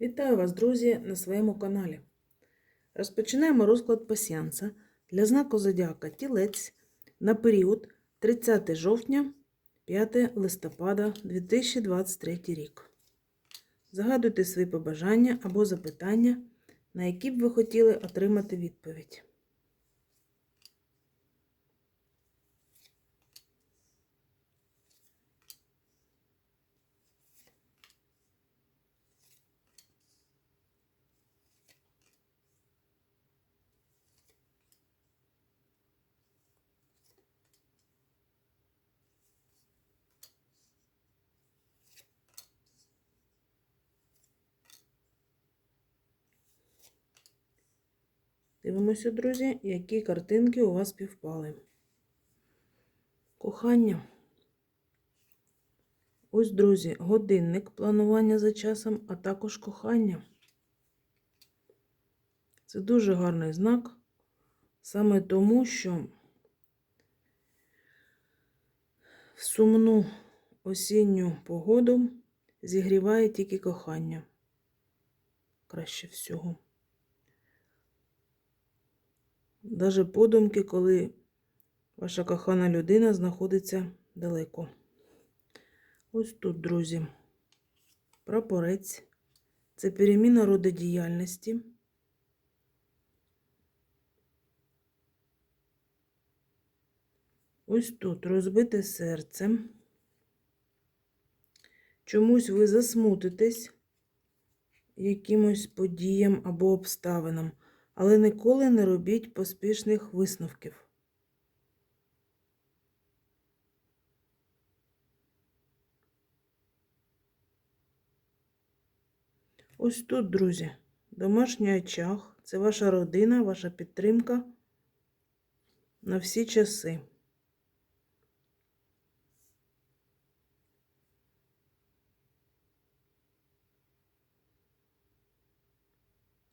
Вітаю вас, друзі, на своєму каналі. Розпочинаємо розклад пасіанса для знаку Зодіака Тілець на період 30 жовтня 5 листопада 2023 рік. Загадуйте свої побажання або запитання, на які б ви хотіли отримати відповідь. Дивимося, друзі, які картинки у вас співпали. Кохання. Ось, друзі, годинник планування за часом, а також кохання. Це дуже гарний знак, саме тому, що в сумну осінню погоду зігріває тільки кохання. Краще всього. Даже подумки, коли ваша кохана людина знаходиться далеко. Ось тут, друзі, прапорець. Це переміна роду діяльності. Ось тут розбите серце. Чомусь ви засмутитесь якимось подіям або обставинам але ніколи не робіть поспішних висновків. Ось тут, друзі, домашній очаг це ваша родина, ваша підтримка на всі часи.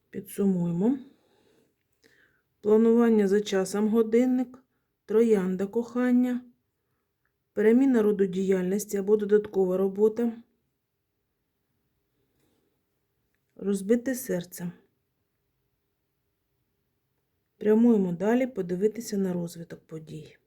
Підсумуємо. Планування за часом годинник, троянда кохання, переміна роду діяльності або додаткова робота, розбите серце. Прямуємо далі подивитися на розвиток подій.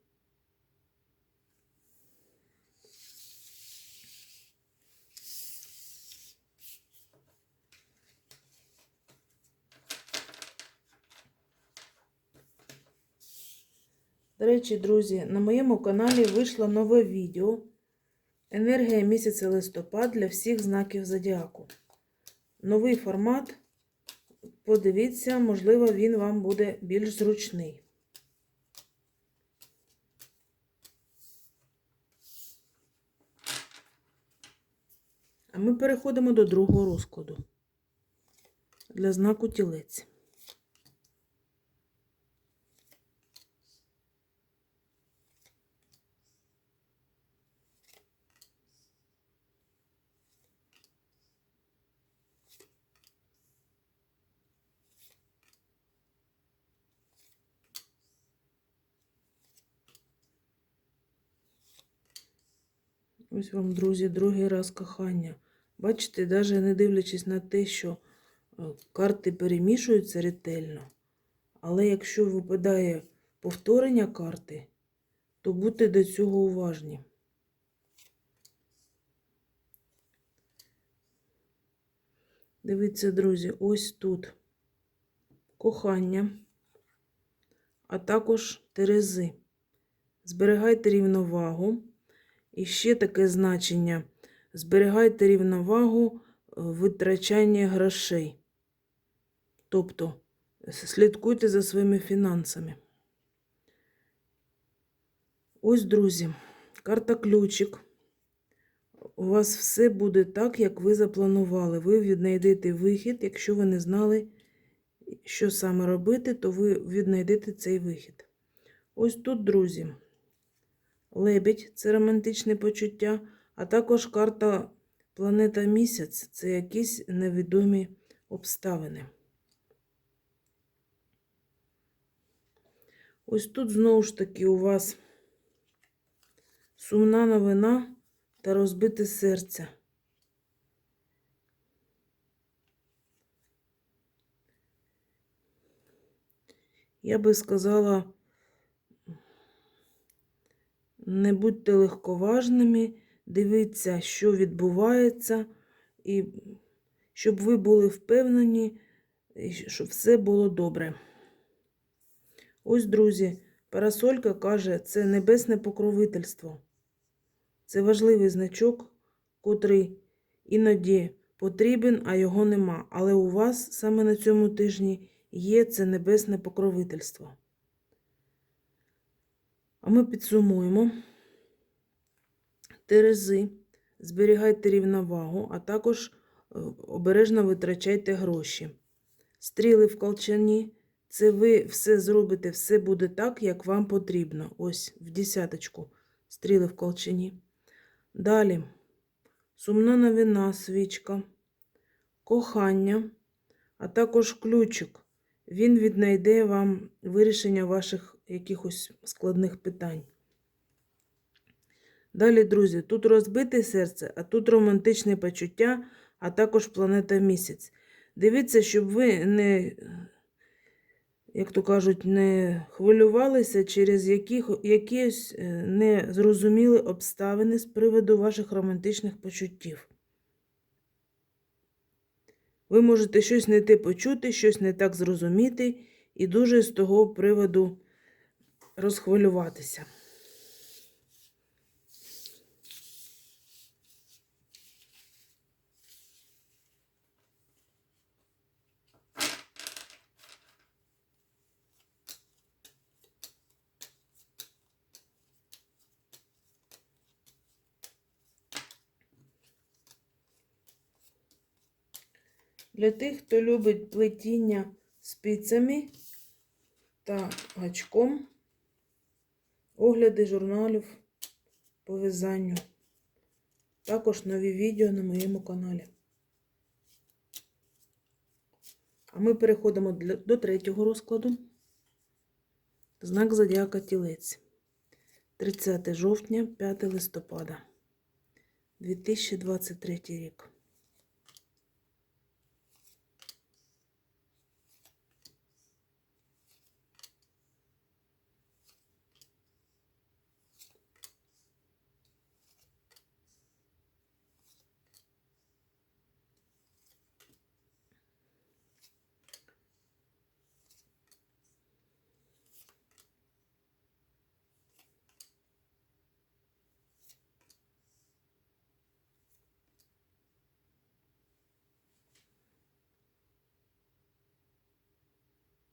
До речі, друзі, на моєму каналі вийшло нове відео Енергія місяця листопад для всіх знаків зодіаку. Новий формат. Подивіться, можливо, він вам буде більш зручний. А ми переходимо до другого розкладу для знаку тілець. Ось вам, друзі, другий раз кохання. Бачите, навіть не дивлячись на те, що е, карти перемішуються ретельно. Але якщо випадає повторення карти, то будьте до цього уважні. Дивіться, друзі, ось тут кохання, а також терези. Зберігайте рівновагу. І ще таке значення: зберігайте рівновагу е, витрачання грошей. Тобто слідкуйте за своїми фінансами. Ось, друзі, карта ключик. У вас все буде так, як ви запланували. Ви віднайдете вихід. Якщо ви не знали, що саме робити, то ви віднайдете цей вихід. Ось тут, друзі лебідь це романтичне почуття, а також карта планета місяць це якісь невідомі обставини. Ось тут знову ж таки у вас сумна новина та розбите серце. Я би сказала не будьте легковажними, дивіться, що відбувається, і щоб ви були впевнені, і щоб все було добре. Ось, друзі, парасолька каже, це небесне покровительство. Це важливий значок, котрий іноді потрібен, а його нема. Але у вас саме на цьому тижні є це небесне покровительство. А ми підсумуємо. Терези, зберігайте рівновагу, а також е, обережно витрачайте гроші. Стріли в колчані. Це ви все зробите, все буде так, як вам потрібно. Ось в десяточку стріли в колчані. Далі сумна новина, свічка, кохання, а також ключик. Він віднайде вам вирішення ваших якихось складних питань. Далі, друзі, тут розбите серце, а тут романтичне почуття, а також планета місяць. Дивіться, щоб ви не, як то кажуть, не хвилювалися через яких, якісь е, незрозумілі обставини з приводу ваших романтичних почуттів. Ви можете щось не те почути, щось не так зрозуміти, і дуже з того приводу розхвилюватися. Для тих, хто любить плетіння спицями та гачком, огляди журналів по в'язанню. Також нові відео на моєму каналі. А ми переходимо до третього розкладу. Знак Зодіака Тілець. 30 жовтня, 5 листопада. 2023 рік.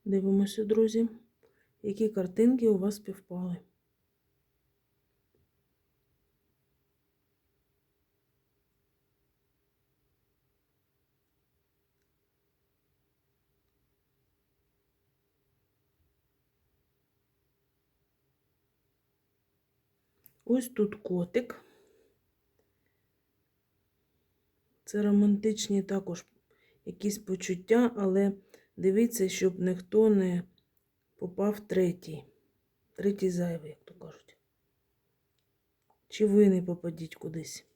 Дивимося, друзі, які картинки у вас співпали. Ось тут котик. Це романтичні також якісь почуття, але дивіться, щоб ніхто не попав третій. Третій зайвий, як то кажуть. Чи ви не попадіть кудись?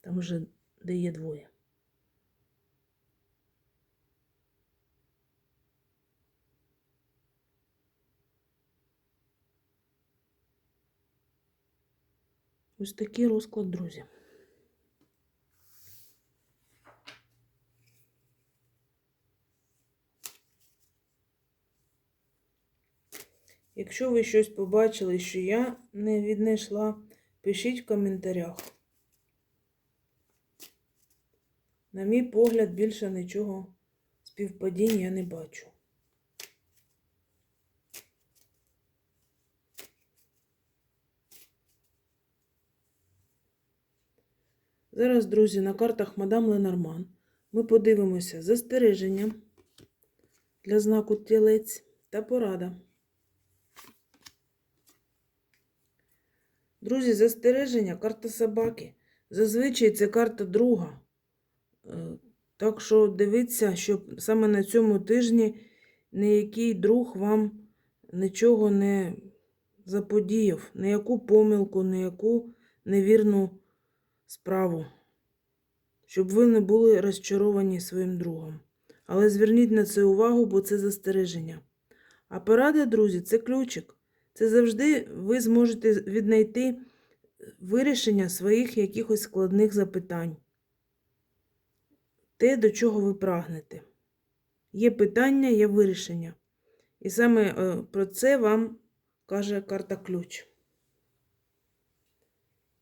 Там вже де є двоє. Ось такий розклад, друзі. Якщо ви щось побачили, що я не віднайшла, пишіть в коментарях. На мій погляд, більше нічого співпадінь я не бачу. Зараз, друзі, на картах мадам Ленорман ми подивимося застереження для знаку тілець та порада. Друзі, застереження, карта собаки. Зазвичай це карта друга. Е, Так що дивіться, щоб саме на цьому тижні ніякий друг вам нічого не заподіяв, ніяку помилку, ніяку невірну справу, щоб ви не були розчаровані своїм другом. Але зверніть на це увагу, бо це застереження. А порада, друзі, це ключик. Це завжди ви зможете віднайти вирішення своїх якихось складних запитань. Те, до чого ви прагнете. Є питання, є вирішення. І саме е, про це вам каже карта ключ.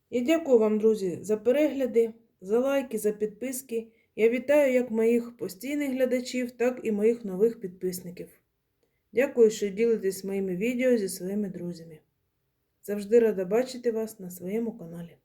Я дякую вам, друзі, за перегляди, за лайки, за підписки. Я вітаю як моїх постійних глядачів, так і моїх нових підписників. Дякую, що ділитесь моїми відео зі своїми друзями. Завжди рада бачити вас на своєму каналі.